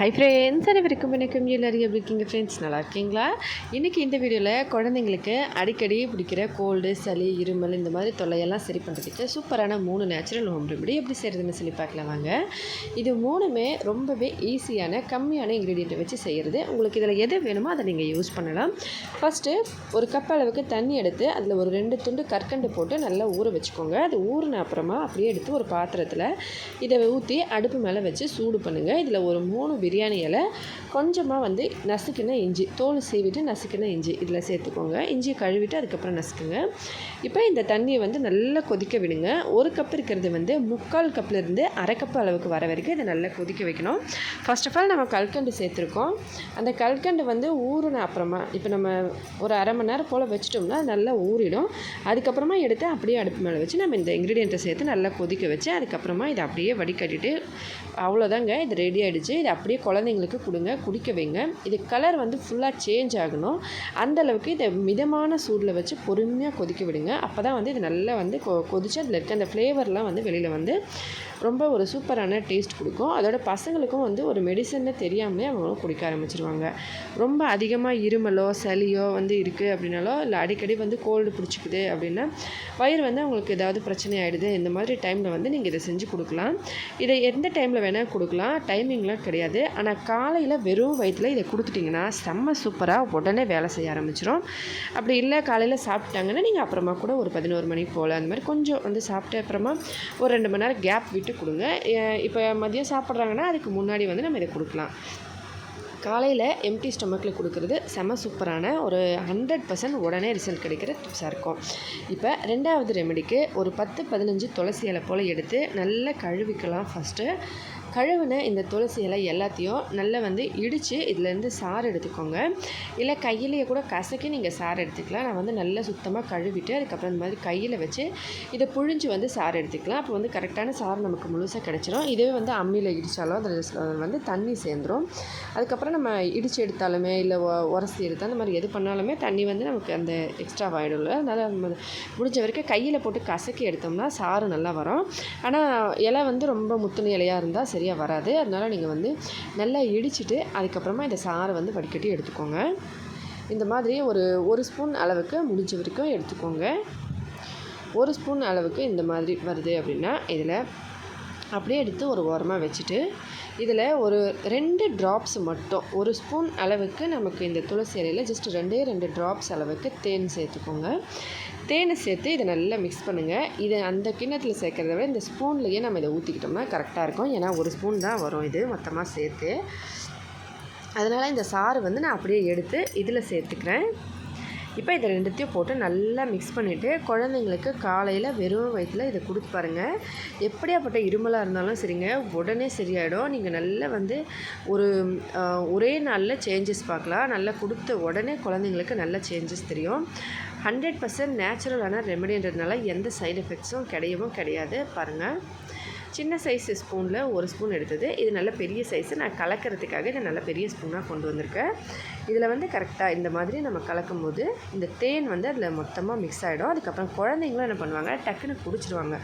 Hi friends அனைவருக்கும் வணக்கம். எல்லாரும் எப்படி இருக்கீங்க ஃப்ரெண்ட்ஸ் நல்லா இருக்கீங்களா? இன்றைக்கி இந்த வீடியோவில் குழந்தைங்களுக்கு அடிக்கடி பிடிக்கிற கோல்டு சளி இருமல் இந்த மாதிரி தொல்லையெல்லாம் சரி பண்ணுறதுக்கு சூப்பரான மூணு நேச்சுரல் ஹோம் ரெமெடி எப்படி செய்கிறதுன்னு சொல்லி பார்க்கலாம் வாங்க. இது மூணுமே ரொம்பவே ஈஸியான கம்மியான இன்க்ரீடியண்ட்டை வச்சு செய்கிறது உங்களுக்கு இதில் எது வேணுமோ அதை நீங்கள் யூஸ் பண்ணலாம். ஃபஸ்ட்டு ஒரு கப் அளவுக்கு தண்ணி எடுத்து அதில் ஒரு ரெண்டு துண்டு கற்கண்டு போட்டு நல்லா ஊற வச்சுக்கோங்க. அது ஊறின அப்புறமா அப்படியே எடுத்து ஒரு பாத்திரத்தில் இதை ஊற்றி அடுப்பு மேலே வச்சு சூடு பண்ணுங்கள் இதில் ஒரு மூணு பிரியாணி இலை கொஞ்சமாக வந்து நசுக்கின இஞ்சி தோல் சீவிட்டு நசுக்கின இஞ்சி இதில் சேர்த்துக்கோங்க. இஞ்சியை கழுவிட்டு அதுக்கப்புறம் நசுக்குங்க. இப்போ இந்த தண்ணியை வந்து நல்லா கொதிக்க விடுங்க. ஒரு கப் இருக்கிறது வந்து முக்கால் கப்லேருந்து அரை கப் அளவுக்கு வர வரைக்கும் இதை நல்லா கொதிக்க வைக்கணும். ஃபர்ஸ்ட் ஆஃப் ஆல் நம்ம கல்கண்டு சேர்த்துருக்கோம். அந்த கல்கண்டு வந்து ஊறின அப்புறமா இப்போ நம்ம ஒரு அரை மணி நேரம் போல் வச்சிட்டோம்னா நல்லா ஊறிடும். அதுக்கப்புறமா எடுத்து அப்படியே அடுப்பு மேலே வச்சு நம்ம இந்த இன்க்ரீடியண்ட்டை சேர்த்து நல்லா கொதிக்க வச்சு அதுக்கப்புறமா இதை அப்படியே வடிகட்டிட்டு அவ்வளோதாங்க இது ரெடி ஆகிடுச்சு இது அப்படியே குழந்தைங்களுக்கு கொடுங்க குடிக்க வைங்க. இது கலர் வந்து ஃபுல்லாக சேஞ்ச் ஆகணும். அந்த அளவுக்கு இதை மிதமான சூடில் வச்சு பொறுமையாக கொதிக்க விடுங்க. அப்போ தான் வந்து இது நல்லா வந்து கொ கொதிச்சு அதில் இருக்க அந்த ஃப்ளேவர்லாம் வந்து வெளியில் வந்து ரொம்ப ஒரு சூப்பரான டேஸ்ட் கொடுக்கும். அதோட பசங்களுக்கும் வந்து ஒரு மெடிசன்னு தெரியாமலே அவங்களும் குடிக்க ஆரம்பிச்சிருவாங்க. ரொம்ப அதிகமாக இருமலோ சளியோ வந்து இருக்குது அப்படின்னாலோ இல்லை அடிக்கடி வந்து கோல்டு பிடிச்சிக்குது அப்படின்னா வயிறு வந்து அவங்களுக்கு ஏதாவது பிரச்சனை ஆகிடுது இந்த மாதிரி டைமில் வந்து நீங்கள் இதை செஞ்சு கொடுக்கலாம். இதை எந்த டைமில் வேணால் கொடுக்கலாம். டைமிங்லாம் கிடையாது. ஆனால் காலையில் வெறும் வயிற்றில் இதை கொடுத்துட்டிங்கன்னா செம்ம சூப்பராக உடனே வேலை செய்ய ஆரம்பிச்சிடும் அப்படி இல்லை காலையில் சாப்பிட்டாங்கன்னா நீங்கள் அப்புறமா கூட ஒரு பதினோரு மணி போல் அந்த மாதிரி கொஞ்சம் வந்து சாப்பிட்ட அப்புறமா ஒரு ரெண்டு மணி நேரம் கேப் விட்டு கொடுங்க. இப்போ மதியம் சாப்பிட்றாங்கன்னா அதுக்கு முன்னாடி வந்து நம்ம இதை கொடுக்கலாம். காலையில் எம்டி ஸ்டொமக்கில் கொடுக்குறது செம சூப்பரான ஒரு ஹண்ட்ரட் பர்சன்ட் உடனே ரிசல்ட் கிடைக்கிற டிப்ஸாக இருக்கும். இப்போ ரெண்டாவது ரெமெடிக்கு ஒரு பத்து பதினஞ்சு துளசி இலை போல் எடுத்து நல்லா கழுவிக்கலாம் ஃபஸ்ட்டு கழுவின இந்த துளசி இலை எல்லாத்தையும் நல்லா வந்து இடித்து இதுலேருந்து சாறு எடுத்துக்கோங்க. இல்லை கையிலேயே கூட கசக்கி நீங்கள் சாறு எடுத்துக்கலாம். நான் வந்து நல்லா சுத்தமாக கழுவிட்டு அதுக்கப்புறம் இந்த மாதிரி கையில் வச்சு இதை புழிஞ்சு வந்து சாறு எடுத்துக்கலாம். அப்போ வந்து கரெக்டான சாறு நமக்கு முழுசாக கிடச்சிரும். இதுவே வந்து அம்மியில் இடித்தாலும் அதில் வந்து தண்ணி சேர்ந்துடும் அதுக்கப்புறம் நம்ம இடித்து எடுத்தாலுமே இல்லை உரசி எடுத்தால் அந்த மாதிரி எது பண்ணாலுமே தண்ணி வந்து நமக்கு அந்த எக்ஸ்ட்ரா ஆகிடும்ல அதனால் நம்ம முடிஞ்ச வரைக்கும் கையில் போட்டு கசக்கி எடுத்தோம்னா சாறு நல்லா வரும். ஆனால் இலை வந்து ரொம்ப முத்துன இலையாக இருந்தால் சரி. சரியாக வராது. அதனால் நீங்கள் வந்து நல்லா இடிச்சிட்டு அதுக்கப்புறமா இந்த சாறை வந்து வடிகட்டி எடுத்துக்கோங்க. இந்த மாதிரி ஒரு ஒரு ஸ்பூன் அளவுக்கு முடிஞ்ச வரைக்கும் எடுத்துக்கோங்க. ஒரு ஸ்பூன் அளவுக்கு இந்த மாதிரி வருது அப்படின்னா இதில் அப்படியே எடுத்து ஒரு ஓரமாக வச்சுட்டு இதில் ஒரு ரெண்டு ட்ராப்ஸ் மட்டும் ஒரு ஸ்பூன் அளவுக்கு நமக்கு இந்த துளசி இலையில் ஜஸ்ட் ரெண்டே ரெண்டு ட்ராப்ஸ் அளவுக்கு தேன் சேர்த்துக்கோங்க. தேனை சேர்த்து இதை நல்லா மிக்ஸ் பண்ணுங்கள் இதை அந்த கிண்ணத்தில் சேர்க்குறத விட இந்த ஸ்பூன்லேயே நம்ம இதை ஊற்றிக்கிட்டோம்னா கரெக்டாக இருக்கும். ஏன்னா ஒரு ஸ்பூன் தான் வரும் இது மொத்தமாக சேர்த்து. அதனால் இந்த சாறு வந்து நான் அப்படியே எடுத்து இதில் சேர்த்துக்கிறேன். இப்போ இதை ரெண்டுத்தையும் போட்டு நல்லா மிக்ஸ் பண்ணிவிட்டு குழந்தைங்களுக்கு காலையில் வெறும் வயிற்றில் இதை கொடுத்து பாருங்கள் எப்படியாப்பட்ட இருமலாக இருந்தாலும் சரிங்க உடனே சரியாயிடும். நீங்கள் நல்லா வந்து ஒரு ஒரே நாளில் சேஞ்சஸ் பார்க்கலாம். நல்லா கொடுத்த உடனே குழந்தைங்களுக்கு நல்ல சேஞ்சஸ் தெரியும். ஹண்ட்ரட் பர்சன்ட் நேச்சுரலான ரெமெடின்றதுனால எந்த சைடு எஃபெக்ட்ஸும் கிடையவும் கிடையாது. பாருங்கள் சின்ன சைஸ் ஸ்பூனில் ஒரு ஸ்பூன் எடுத்தது. இது நல்ல பெரிய சைஸு நான் கலக்கிறதுக்காக இதை நல்ல பெரிய ஸ்பூனாக கொண்டு வந்திருக்கேன். இதில் வந்து கரெக்டாக இந்த மாதிரி நம்ம கலக்கும் போது இந்த தேன் வந்து அதில் மொத்தமாக மிக்ஸ் ஆகிடும் அதுக்கப்புறம் குழந்தைங்களும் என்ன பண்ணுவாங்க? டக்குன்னு குடிச்சிருவாங்க.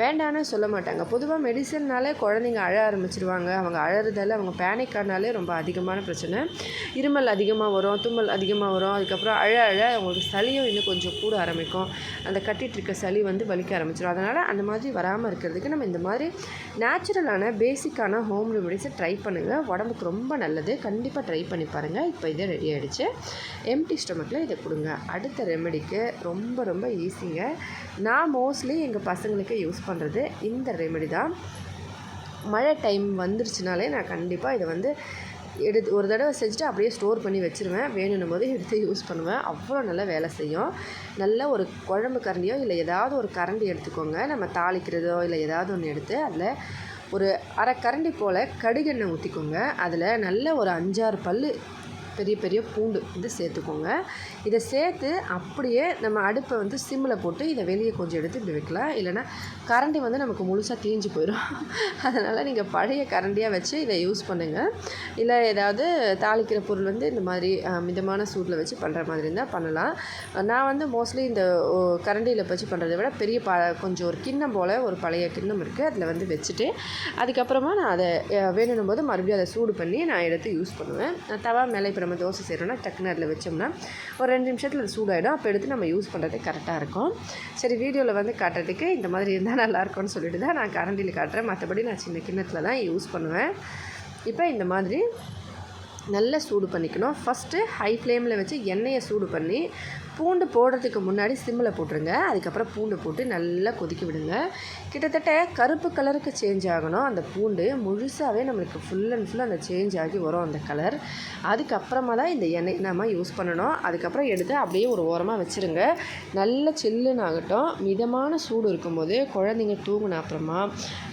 வேண்டான்னு சொல்ல மாட்டாங்க. பொதுவாக மெடிசன்னாலே குழந்தைங்க அழ ஆரம்பிச்சிருவாங்க. அவங்க அழறதால அவங்க பேனிக் ஆனாலே ரொம்ப அதிகமான பிரச்சனை. இருமல் அதிகமாக வரும் தும்மல் அதிகமாக வரும். அதுக்கப்புறம் அழ அழ அவங்களுக்கு சளியும் இன்னும் கொஞ்சம் கூட ஆரம்பிக்கும். அந்த கட்டிகிட்டு இருக்க சளி வந்து வலிக்க ஆரம்பிச்சிடும் அதனால் அந்த மாதிரி வராமல் இருக்கிறதுக்கு நம்ம இந்த மாதிரி நேச்சுரலான பேசிக்கான ஹோம் ரெமடிஸை ட்ரை பண்ணுங்கள் உடம்புக்கு ரொம்ப நல்லது. கண்டிப்பாக ட்ரை பண்ணி பாருங்கள் இப்போ இதே ரெடி ஆகிடுச்சு எம்டி ஸ்டொமக்கில் இதை கொடுங்க. அடுத்த ரெமெடிக்கு ரொம்ப ரொம்ப ஈஸிங்க நான் மோஸ்ட்லி எங்கள் பசங்களுக்கு யூஸ் பண்ணுறது இந்த ரெமெடி தான். மழை டைம் வந்துருச்சுனாலே நான் கண்டிப்பாக இதை வந்து எடுத்து ஒரு தடவை செஞ்சுட்டு அப்படியே ஸ்டோர் பண்ணி வச்சுருவேன். வேணும்னும் போது எடுத்து யூஸ் பண்ணுவேன். அவ்வளோ நல்லா வேலை செய்யும். நல்ல ஒரு குழம்பு கரண்டியோ இல்லை ஏதாவது ஒரு கரண்டி எடுத்துக்கோங்க. நம்ம தாளிக்கிறதோ இல்லை ஏதாவது ஒன்று எடுத்து அதில் ஒரு அரை கரண்டி போல் கடுகெண்ணெய் ஊற்றிக்கோங்க அதில் நல்ல ஒரு அஞ்சாறு பல் பெரிய பெரிய பூண்டு வந்து சேர்த்துக்கோங்க. இதை சேர்த்து அப்படியே நம்ம அடுப்பை வந்து சிம்மில் போட்டு இதை வெளியே கொஞ்சம் எடுத்து இப்படி வைக்கலாம். இல்லைன்னா கரண்டி வந்து நமக்கு முழுசாக தீஞ்சு போயிடும் அதனால் நீங்கள் பழைய கரண்டியாக வச்சு இதை யூஸ் பண்ணுங்கள் இல்லை ஏதாவது தாளிக்கிற பொருள் வந்து இந்த மாதிரி மிதமான சூட்டில் வச்சு பண்ணுற மாதிரி இருந்தால் பண்ணலாம். நான் வந்து மோஸ்ட்லி இந்த ஓ, கரண்டியில் வச்சு பண்ணுறதை விட பெரிய ப கொஞ்சம் ஒரு கிண்ணம் போல் ஒரு பழைய கிண்ணம் இருக்குது அதில் வந்து வச்சுட்டு அதுக்கப்புறமா நான் அதை அஹ், போது மறுபடியும் அதை சூடு பண்ணி நான் எடுத்து யூஸ் பண்ணுவேன். நான் தவா மேலே இப்போ நம்ம தோசை செய்கிறோன்னா டக்குன்னு அதில் வச்சோம்னா ஒரு ரெண்டு நிமிஷத்தில் அது சூடாயிடும். அப்போ எடுத்து நம்ம யூஸ் பண்ணுறது கரெக்டாக இருக்கும். சரி வீடியோவில் வந்து காட்டுறதுக்கு இந்த மாதிரி இருந்தால் நல்லாயிருக்கும்னு சொல்லிட்டு தான் நான் கரண்டியில் காட்டுறேன். மற்றபடி நான் சின்ன கிண்ணத்தில் தான் யூஸ் பண்ணுவேன். இப்போ இந்த மாதிரி நல்லா சூடு பண்ணிக்கணும். ஃபஸ்ட்டு ஹை ஃப்ளேமில் வச்சு எண்ணெயை சூடு பண்ணி பூண்டு போடுறதுக்கு முன்னாடி சிம்மில் போட்டுருங்க. அதுக்கப்புறம் பூண்டு போட்டு நல்லா கொதிக்க விடுங்க. கிட்டத்தட்ட கருப்பு கலருக்கு சேஞ்ச் ஆகணும். அந்த பூண்டு முழுசாகவே நம்மளுக்கு ஃபுல் அண்ட் ஃபுல் அந்த சேஞ்ச் ஆகி வரும் அந்த கலர் அதுக்கப்புறமா தான் இந்த எண்ணெய் நம்ம யூஸ் பண்ணணும். அதுக்கப்புறம் எடுத்து அப்படியே ஒரு ஓரமாக வச்சுருங்க. நல்ல சில்லுன்னு ஆகட்டும். மிதமான சூடு இருக்கும்போது குழந்தைங்க தூங்கின அப்புறமா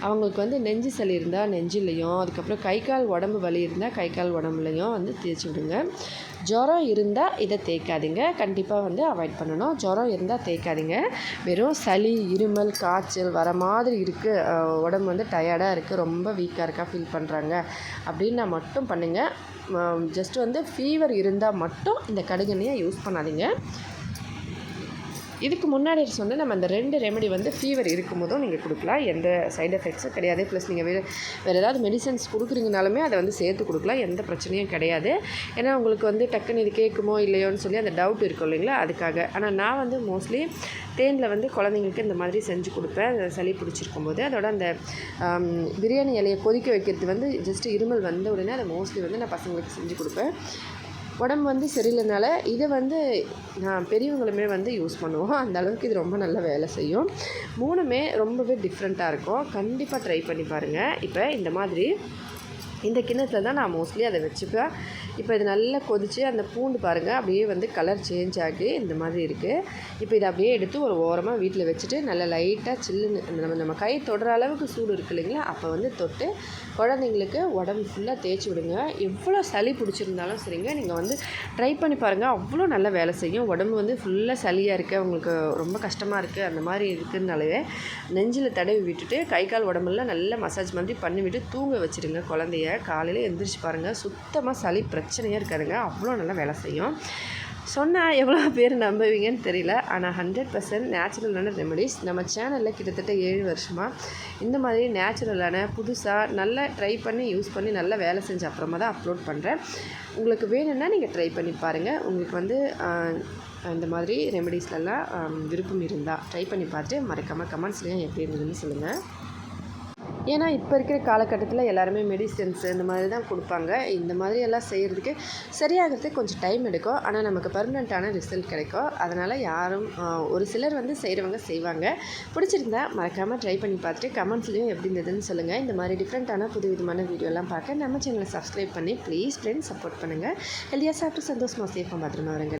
அவங்களுக்கு வந்து நெஞ்சு சளி இருந்தால் நெஞ்சிலையும் அதுக்கப்புறம் கை கால் உடம்பு வலி இருந்தால் கை கால் உடம்புலையும் வந்து தேய்ச்சி விடுங்க. ஜுரம் இருந்தால் இதை தேய்க்காதீங்க. கண்டிப்பாக வந்து அவாய்ட் பண்ணணும். ஜுரம் இருந்தால் தேய்க்காதீங்க. வெறும் சளி இருமல் காய்ச்சல் வர மாதிரி இருக்குது உடம்பு வந்து டயர்டாக இருக்குது ரொம்ப வீக்காக இருக்கா ஃபீல் பண்ணுறாங்க அப்படின்னா மட்டும் பண்ணுங்கள் ஜஸ்ட் வந்து ஃபீவர் இருந்தால் மட்டும் இந்த கடுகெண்ணெயை யூஸ் பண்ணாதீங்க. இதுக்கு முன்னாடி சொன்ன நம்ம அந்த ரெண்டு ரெமெடி வந்து ஃபீவர் இருக்கும்போதும் நீங்கள் கொடுக்கலாம். எந்த சைடு எஃபெக்ட்ஸும் கிடையாது. ப்ளஸ் நீங்கள் வேறு வேறு ஏதாவது மெடிசன்ஸ் கொடுக்குறீங்கனாலுமே அதை வந்து சேர்த்து கொடுக்கலாம். எந்த பிரச்சனையும் கிடையாது. ஏன்னா உங்களுக்கு வந்து டக்குன்னு இது கேட்குமோ இல்லையோன்னு சொல்லி அந்த டவுட் இருக்கும் இல்லைங்களா? அதுக்காக. ஆனால் நான் வந்து மோஸ்ட்லி தேனில் வந்து குழந்தைங்களுக்கு இந்த மாதிரி செஞ்சு கொடுப்பேன். அந்த சளி பிடிச்சிருக்கும் போது அதோட அந்த பிரியாணி இலையை கொதிக்க வைக்கிறது வந்து ஜஸ்ட் இருமல் வந்த உடனே அதை மோஸ்ட்லி வந்து நான் பசங்களுக்கு செஞ்சு கொடுப்பேன். உடம்பு வந்து சரியில்லைனால இதை வந்து நான் பெரியவங்களுமே வந்து யூஸ் பண்ணுவோம். அந்த அளவுக்கு இது ரொம்ப நல்ல வேலை செய்யும். மூணுமே ரொம்பவே டிஃப்ரெண்ட்டாக இருக்கும். கண்டிப்பாக ட்ரை பண்ணி பாருங்கள் இப்போ இந்த மாதிரி இந்த கிண்ணத்தில் தான் நான் மோஸ்ட்லி அதை வச்சுப்பேன். இப்போ இது நல்லா கொதித்து அந்த பூண்டு பாருங்கள் அப்படியே வந்து கலர் சேஞ்ச் ஆகி இந்த மாதிரி இருக்குது இப்போ இதை அப்படியே எடுத்து ஒரு ஓரமாக வீட்டில் வச்சுட்டு நல்லா லைட்டாக சில்லுன்னு அந்த நம்ம நம்ம கை தொடுற அளவுக்கு சூடு இருக்கு இல்லைங்களா? அப்போ வந்து தொட்டு குழந்தைங்களுக்கு உடம்பு ஃபுல்லாக தேய்ச்சி விடுங்க. எவ்வளோ சளி பிடிச்சிருந்தாலும் சரிங்க நீங்கள் வந்து ட்ரை பண்ணி பாருங்கள் அவ்வளோ நல்ல வேலை செய்யும். உடம்பு வந்து ஃபுல்லாக சளியாக இருக்குது அவங்களுக்கு ரொம்ப கஷ்டமாக இருக்குது அந்த மாதிரி இருக்குதுனாலவே நெஞ்சில் தடவி விட்டுட்டு கை கால் உடம்புலாம் நல்லா மசாஜ் மாதிரி பண்ணி விட்டு தூங்க வச்சுருங்க குழந்தைய. காலையில் எழுந்திரிச்சு பாருங்கள் சுத்தமாக சளி பிரச்சனையே இருக்காதுங்க. அவ்வளோ நல்லா வேலை செய்யும். சொன்னால் எவ்வளோ பேர் நம்புவீங்கன்னு தெரியல. ஆனால் ஹண்ட்ரட் பர்சன்ட் நேச்சுரலான ரெமெடிஸ் நம்ம சேனலில் கிட்டத்தட்ட ஏழு வருஷமாக இந்த மாதிரி நேச்சுரலான புதுசாக நல்லா ட்ரை பண்ணி யூஸ் பண்ணி நல்லா வேலை செஞ்ச அப்புறமா தான் அப்லோட் பண்ணுறேன் உங்களுக்கு வேணும்னா நீங்கள் ட்ரை பண்ணி பாருங்கள் உங்களுக்கு வந்து இந்த மாதிரி ரெமெடிஸ்லலாம் விருப்பம் இருந்தால் ட்ரை பண்ணி பார்த்துட்டு மறக்காமல் கமெண்ட்ஸ்லேயும் எப்படி இருந்ததுன்னு சொல்லுங்கள் ஏன்னா இப்போ இருக்கிற காலகட்டத்தில் எல்லாருமே மெடிசன்ஸ் இந்த மாதிரி தான் கொடுப்பாங்க. இந்த மாதிரி எல்லாம் செய்கிறதுக்கு சரியாகிறதுக்கு கொஞ்சம் டைம் எடுக்கும். ஆனால் நமக்கு பர்மனெண்ட்டான ரிசல்ட் கிடைக்கும். அதனால் யாரும் ஒரு சிலர் வந்து செய்கிறவங்க செய்வாங்க. பிடிச்சிருந்தா மறக்காமல் ட்ரை பண்ணி பார்த்துட்டு கமெண்ட்ஸ்லேயும் எப்படி இருந்ததுன்னு சொல்லுங்கள் இந்த மாதிரி டிஃப்ரெண்ட்டான புது விதமான வீடியோலாம் பார்க்க நம்ம சேனலை சப்ஸ்கிரைப் பண்ணி ப்ளீஸ் ஃப்ரெண்ட்ஸ் சப்போர்ட் பண்ணுங்கள் ஹெல்தியாக சாப்பிட்டு சந்தோஷமாக சேஃபாக பத்திரமா வரங்க